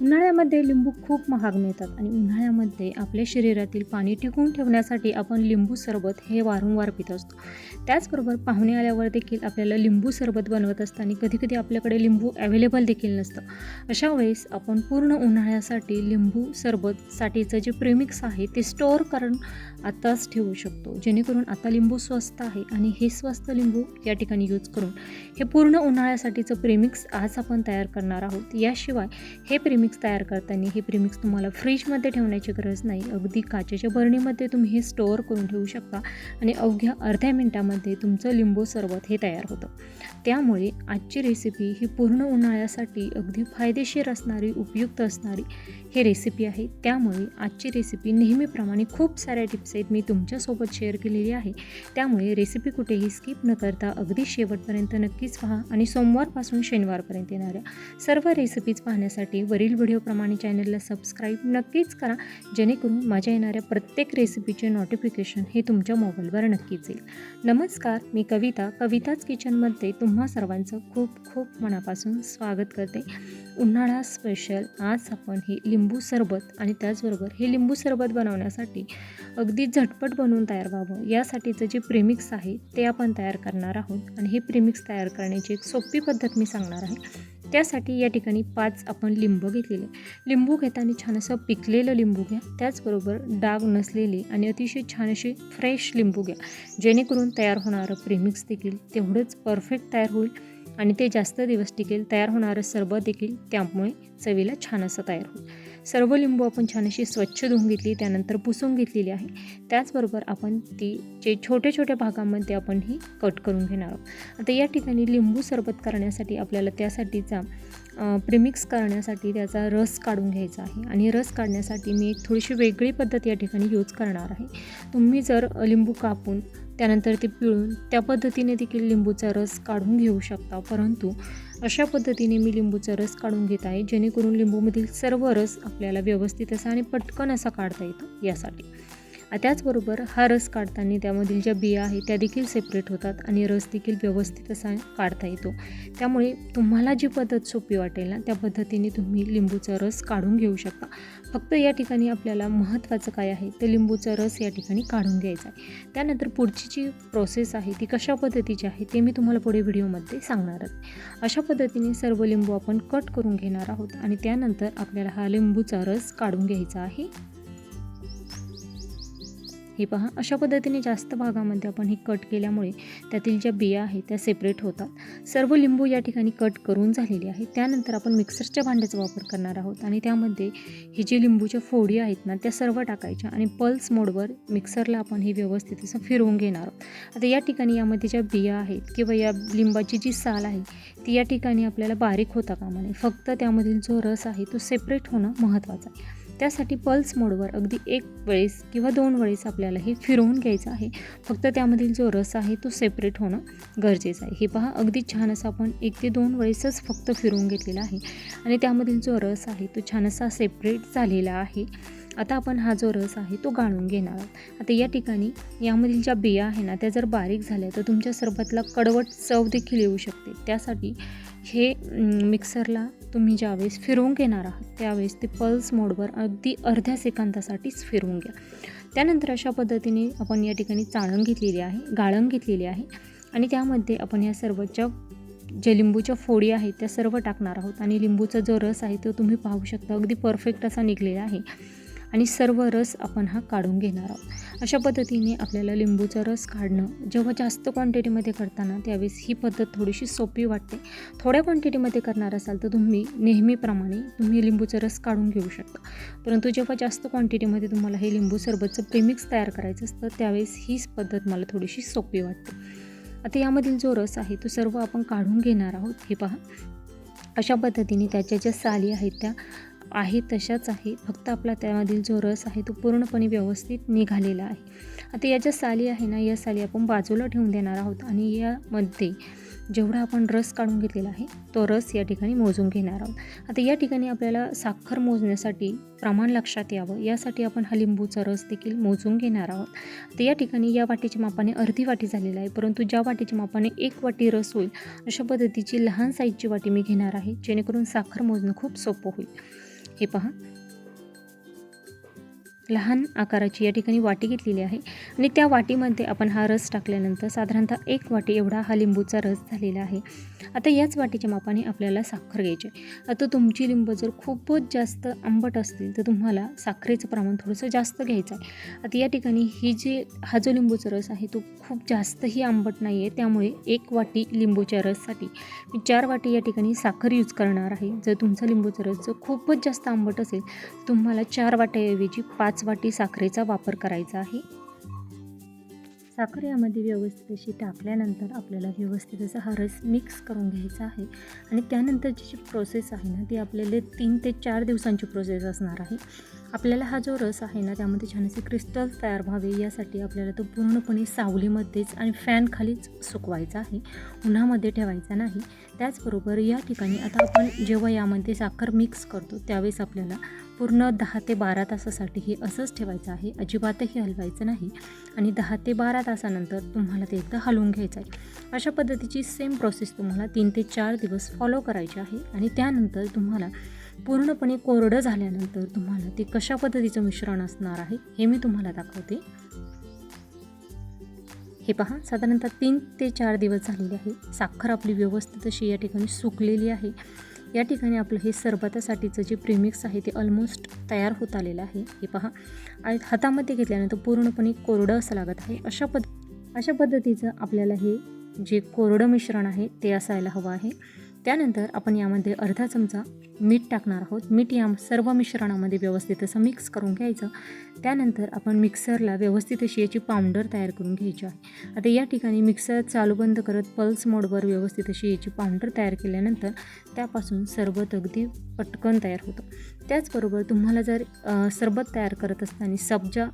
उन्हाळ्यामध्ये लिंबू खूप महाग मिळतात आणि उन्हाळ्यामध्ये आपल्या शरीरातील पाणी टिकवून ठेवण्यासाठी आपण लिंबू सरबत हे वारंवार पित असतो. त्याचबरोबर पाहुणे आल्यावर देखील आपल्याला लिंबू सरबत बनवत असताना कधीकधी आपल्याकडे लिंबू अवेलेबल देखील नसतं. अशा वेळेस आपण पूर्ण उन्हाळ्यासाठी लिंबू सरबतसाठीचं जे प्रेमिक्स आहे ते स्टोअर करून आताच ठेवू शकतो. जेणेकरून आता लिंबू स्वस्त आहे आणि हे स्वस्त लिंबू या ठिकाणी यूज करून हे पूर्ण उन्हाळ्यासाठीचं प्रेमिक्स आज आपण तयार करणार आहोत. याशिवाय हे प्रेमिक्स तयार करताना हे प्रीमिक्स तुम्हाला फ्रीजमध्ये ठेवण्याची गरज नाही. अगदी काचेच्या बरणीमध्ये तुम्ही हे स्टोअर करून ठेवू शकता आणि अवघ्या अर्ध्या मिनटामध्ये तुमचं लिंबू सरबत हे तयार होतं. त्यामुळे आजची रेसिपी ही पूर्ण उन्हाळ्यासाठी अगदी फायदेशीर असणारी उपयुक्त असणारी हे रेसिपी आहे. त्यामुळे आजची रेसिपी नेहमीप्रमाणे खूप साऱ्या टिप्स आहेत मी तुमच्यासोबत शेअर केलेली आहे. त्यामुळे रेसिपी कुठेही स्किप न करता अगदी शेवटपर्यंत नक्कीच पहा आणि सोमवारपासून शनिवारपर्यंत येणाऱ्या सर्व रेसिपीज पाहण्यासाठी वरील व्हिडिओप्रमाणे चॅनलला सबस्क्राईब नक्कीच करा. जेणेकरून माझ्या येणाऱ्या प्रत्येक रेसिपीचे नोटिफिकेशन हे तुमच्या मोबाईलवर नक्कीच येईल. नमस्कार मी कविता. कविताच किचनमध्ये तुम्हा सर्वांचं खूप खूप मनापासून स्वागत करते. उन्हाळा स्पेशल आज आपण हे लिंबू सरबत आणि त्याचबरोबर हे लिंबू सरबत बनवण्यासाठी अगदी झटपट बनवून तयार व्हावं. यासाठीचं जे प्रेमिक्स आहे ते आपण तयार करणार आहोत. आणि हे प्रेमिक्स तयार करण्याची एक सोपी पद्धत मी सांगणार आहे. त्यासाठी या ठिकाणी पाच आपण लिंबू घेतलेले. लिंबू घेताना छान असं पिकलेलं लिंबू घ्या. त्याचबरोबर डाग नसलेले आणि अतिशय छान असे फ्रेश लिंबू घ्या. जेणेकरून तयार होणारं प्रेमिक्स देखील तेवढंच परफेक्ट तयार होईल आणि ते जास्त दिवस टिकेल. तयार होणारं सरबत देखील त्यामुळे चवीला छान असं तयार होईल. सर्व लिंबू आपण छान अशी स्वच्छ धुवून घेतली त्यानंतर पुसून घेतलेली आहे. त्याचबरोबर आपण ती जे छोट्या छोट्या भागामध्ये आपण ही कट करून घेणार आहोत. आता या ठिकाणी लिंबू सरबत करण्यासाठी आपल्याला त्यासाठीचा प्रिमिक्स करण्यासाठी त्याचा रस काढून घ्यायचा आहे. आणि रस काढण्यासाठी मी एक थोडीशी वेगळी पद्धत या ठिकाणी यूज करणार आहे. तुम्ही जर लिंबू कापून त्यानंतर ते पिळून त्या पद्धतीने देखील लिंबूचा रस काढून घेऊ शकता. परंतु अशा पद्धतीने मी लिंबूचा रस काढून घेत आहे जेणेकरून लिंबूमधील सर्व रस आपल्याला व्यवस्थित असा आणि पटकन असा काढता येतो यासाठी. त्याचबरोबर हा रस काढताना त्यामधील ज्या बिया आहेत त्या देखील सेपरेट होतात आणि रस देखील व्यवस्थित असा काढता येतो. त्यामुळे तुम्हाला जी पद्धत सोपी वाटेल ना त्या पद्धतीने तुम्ही लिंबूचा रस काढून घेऊ शकता. फक्त या ठिकाणी आपल्याला महत्त्वाचं काय आहे तर लिंबूचा रस या ठिकाणी काढून घ्यायचा आहे. त्यानंतर पुढची जी प्रोसेस आहे ती कशा पद्धतीची आहे ते मी तुम्हाला पुढे व्हिडिओमध्ये सांगणार आहे. अशा पद्धतीने सर्व लिंबू आपण कट करून घेणार आहोत आणि त्यानंतर आपल्याला हा लिंबूचा रस काढून घ्यायचा आहे. हे पहा अशा पद्धतीने जास्त भागामध्ये आपण हे कट केल्यामुळे त्यातील ज्या बिया आहेत त्या सेपरेट होतात. सर्व लिंबू या ठिकाणी कट करून झालेली आहे त्यानंतर आपण मिक्सरच्या भांड्याचा वापर करणार आहोत आणि त्यामध्ये ही जी लिंबूच्या फोडी आहेत ना त्या सर्व टाकायच्या आणि पल्स मोडवर मिक्सरला आपण हे व्यवस्थित असं फिरवून घेणार आहोत. आता या ठिकाणी यामध्ये ज्या बिया आहेत किंवा या लिंबाची जी साल आहे ती या ठिकाणी आपल्याला बारीक होता कामा नये. फक्त त्यामधील जो रस आहे तो सेपरेट होणं महत्त्वाचं आहे. त्यासाठी पल्स मोडवर अगदी एक वेळेस किंवा दोन वेळेस आपल्याला हे फिरवून घ्यायचं आहे. फक्त त्यामधील जो रस आहे तो सेपरेट होणं गरजेचं आहे. हे पहा अगदी छान असं आपण एक ते दोन वेळेसच फक्त फिरवून घेतलेला आहे. आणि त्यामधील जो रस आहे तो छान असा सेपरेट झालेला आहे. आता आपण हा जो रस आहे तो गाळून घेणार आहोत. आता या ठिकाणी यामधील ज्या बिया आहे ना त्या जर बारीक झाल्या तर तुमच्या सरबतला कडवट चव देखील येऊ शकते. त्यासाठी हे मिक्सरला तुम्ही ज्यावेळेस फिरवून घेणार आहात त्यावेळेस ते पल्स मोडवर अगदी अर्ध्या सेकंदासाठीच फिरवून घ्या. त्यानंतर अशा पद्धतीने आपण या ठिकाणी चाळण घेतलेली आहे गाळण घेतलेली आहे आणि त्यामध्ये आपण या सर्वच्या जे लिंबूच्या फोडी आहेत त्या सर्व टाकणार आहोत आणि लिंबूचा जो रस आहे तो तुम्ही पाहू शकता अगदी परफेक्ट असा निघलेला आहे. आणि सर्व रस आपण हा काढून घेणार आहोत. अशा पद्धतीने आपल्याला लिंबूचा रस काढणं जेव्हा जास्त क्वांटिटीमध्ये करताना त्यावेळेस ही पद्धत थोडीशी सोपी वाटते. थोड्या क्वांटिटीमध्ये करणार असाल तर तुम्ही नेहमीप्रमाणे तुम्ही लिंबूचा रस काढून घेऊ शकता. परंतु जेव्हा जास्त क्वांटिटीमध्ये तुम्हाला हे लिंबू सरबतचं प्रेमिक्स तयार करायचं असतं त्यावेळेस हीच पद्धत मला थोडीशी सोपी वाटते. आता यामधील जो रस आहे तो सर्व आपण काढून घेणार आहोत. हे पहा. अशा पद्धतीने त्याच्या ज्या साली आहेत त्या आहे तशाच आहे. फक्त आपला त्यामधील जो रस आहे तो पूर्णपणे व्यवस्थित निघालेला आहे. आता या ज्या साली आहे ना या साली आपण बाजूला ठेवून देणार आहोत आणि यामध्ये जेवढा आपण रस काढून घेतलेला आहे तो रस या ठिकाणी मोजून घेणार आहोत. आता या ठिकाणी आपल्याला साखर मोजण्यासाठी प्रमाण लक्षात यावं. यासाठी आपण हा लिंबूचा रस देखील मोजून घेणार आहोत. तर या ठिकाणी या वाटीच्या मापाने अर्धी वाटी झालेला आहे परंतु ज्या वाटीच्या मापाने एक वाटी रस होईल अशा पद्धतीची लहान साईजची वाटी मी घेणार आहे जेणेकरून साखर मोजणं खूप सोपं होईल. हे पहा. लहान आकाराची या ठिकाणी वाटी घेतलेली आहे. आणि त्या वाटीमध्ये आपण हा रस टाकल्यानंतर साधारणतः एक वाटी एवढा हा लिंबूचा रस झालेला आहे. आता याच वाटीच्या मापाने आपल्याला साखर घ्यायची आहे. आता तुमची लिंबू जर खूपच जास्त आंबट असतील तर तुम्हाला साखरेचं प्रमाण थोडंसं जास्त घ्यायचं आहे. आता या ठिकाणी ही जी हा जो लिंबूचा रस आहे तो खूप जास्तही आंबट नाही आहे. त्यामुळे एक वाटी लिंबूच्या रससाठी मी चार वाटी या ठिकाणी साखर यूज करणार आहे. जर तुमचा लिंबूचा रस जर खूपच जास्त आंबट असेल तुम्हाला चार वाट्याऐवजी पाच वाटी साखरेचा वापर करायचा आहे. साखर यामध्ये व्यवस्थित अशी टाकल्यानंतर आपल्याला व्यवस्थित असा हा रस मिक्स करून घ्यायचा आहे. आणि त्यानंतरची जी प्रोसेस आहे ना ती आपल्याला तीन ते चार दिवसांची प्रोसेस असणार आहे. आपल्याला हा जो रस आहे ना त्यामध्ये छान असे क्रिस्टल्स तयार व्हावे यासाठी आपल्याला तो पूर्णपणे सावलीमध्येच आणि फॅनखालीच सुकवायचा आहे उन्हामध्ये ठेवायचा नाही. त्याचबरोबर या ठिकाणी आता आपण जेव्हा यामध्ये साखर मिक्स करतो त्यावेळेस आपल्याला पूर्ण दहा ते बारा तासासाठी हे असंच ठेवायचं आहे. अजिबातही हलवायचं नाही आणि दहा ते बारा तासानंतर तुम्हाला ते एकदा हलवून घ्यायचं आहे. अशा पद्धतीची सेम प्रोसेस तुम्हाला तीन ते चार दिवस फॉलो करायची आहे आणि त्यानंतर तुम्हाला पूर्णपणे कोरडं झाल्यानंतर तुम्हाला ते कशा पद्धतीचं मिश्रण असणार आहे हे मी तुम्हाला दाखवते. हे पहा साधारणतः तीन ते चार दिवस झालेले आहे. साखर आपली व्यवस्थित अशी या ठिकाणी सुकलेली आहे. या ठिकाणी आपलं हे सरबतासाठीचं जे प्रेमिक्स आहे ते ऑलमोस्ट तयार होत आलेलं आहे. हे पहा आणि हातामध्ये घेतल्यानंतर पूर्णपणे कोरडं असं लागत आहे. अशा पद्ध अशा पद्धतीचं आपल्याला हे जे कोरडं मिश्रण आहे ते असायला हवं आहे. त्यानंतर आपण यामध्ये अर्धा चमचा मीठ टाकणार आहोत. मीठ या सर्व मिश्रणामध्ये व्यवस्थित असं मिक्स करून घ्यायचं. त्यानंतर आपण मिक्सरला व्यवस्थित अशी याची पावडर तयार करून घ्यायची आहे. आता या ठिकाणी मिक्सर चालू बंद करत पल्स मोडवर व्यवस्थित अशी याची पावडर तयार केल्यानंतर त्यापासून सरबत अगदी पटकन तयार होतं. त्याचबरोबर तुम्हाला जर सरबत तयार करत असताना सब्जा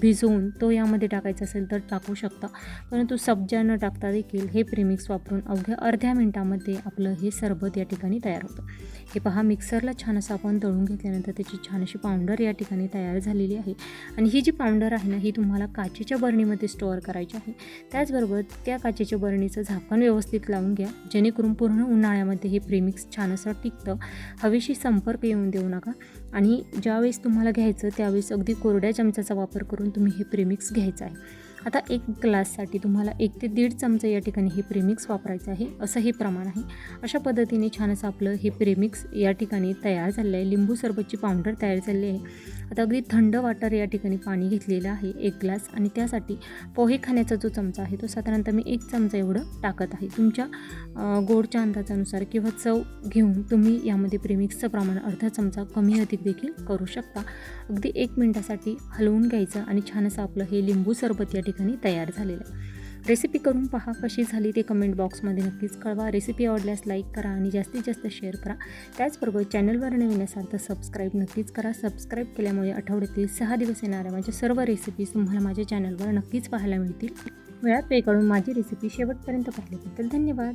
भिजवून तो यामध्ये टाकायचा असेल तर टाकू शकता. परंतु सब्जा न टाकता देखील हे प्रिमिक्स वापरून अवघ्या अर्ध्या मिनटामध्ये आपलं हे सरबत या ठिकाणी तयार होतं. हे पहा मिक्सरला छान असं आपण तळून घेतल्यानंतर त्याची छान अशी पावडर या ठिकाणी तयार झालेली आहे. आणि ही जी पावडर आहे ना ही तुम्हाला काचेच्या बरणीमध्ये स्टोअर करायची आहे. त्याचबरोबर त्या काचेच्या बरणीचं झाकण व्यवस्थित लावून घ्या. जेणेकरून पूर्ण उन्हाळ्यामध्ये हे प्रीमिक्स छान असं टिकतं. हवेशी संपर्क येऊन देऊ नका. आणि ज्यावेळेस तुम्हाला घ्यायचं त्यावेळेस अगदी कोरड्या चमच्याचा वापर करून तुम्ही हे प्रीमिक्स घ्यायचं आहे. आता एक ग्लाससाठी तुम्हाला एक ते दीड चमचा या ठिकाणी हे प्रेमिक्स वापरायचं आहे. असं हे प्रमाण आहे. अशा पद्धतीने छान असं आपलं हे प्रेमिक्स या ठिकाणी तयार झालेलं आहे. लिंबू सरबतची पावडर तयार झालेली आहे. आता अगदी थंड वाटर या ठिकाणी पाणी घेतलेलं आहे एक ग्लास आणि त्यासाठी पोहे खाण्याचा जो चमचा आहे तो साधारणतः मी एक चमचा एवढं टाकत आहे. तुमच्या गोडच्या अंदाजानुसार किंवा चव घेऊन तुम्ही यामध्ये प्रेमिक्सचं प्रमाण अर्धा चमचा कमी अधिक देखील करू शकता. अगदी एक मिनटासाठी हलवून घ्यायचं आणि छान असं आपलं हे लिंबू सरबत या ठिकाणी तयार झालेलं आहे. रेसिपी करून पहा कशी झाली ते कमेंट बॉक्समध्ये नक्कीच कळवा. रेसिपी आवडल्यास लाईक करा आणि जास्तीत जास्त शेअर करा. त्याचबरोबर चॅनलवर नवीन असाल तर सबस्क्राईब नक्कीच करा. सबस्क्राईब केल्यामुळे आठवड्यातील सहा दिवस येणाऱ्या माझ्या सर्व रेसिपीज तुम्हाला माझ्या चॅनलवर नक्कीच पाहायला मिळतील. वेळात पे करून माझी रेसिपी शेवटपर्यंत पाहिल्याबद्दल धन्यवाद.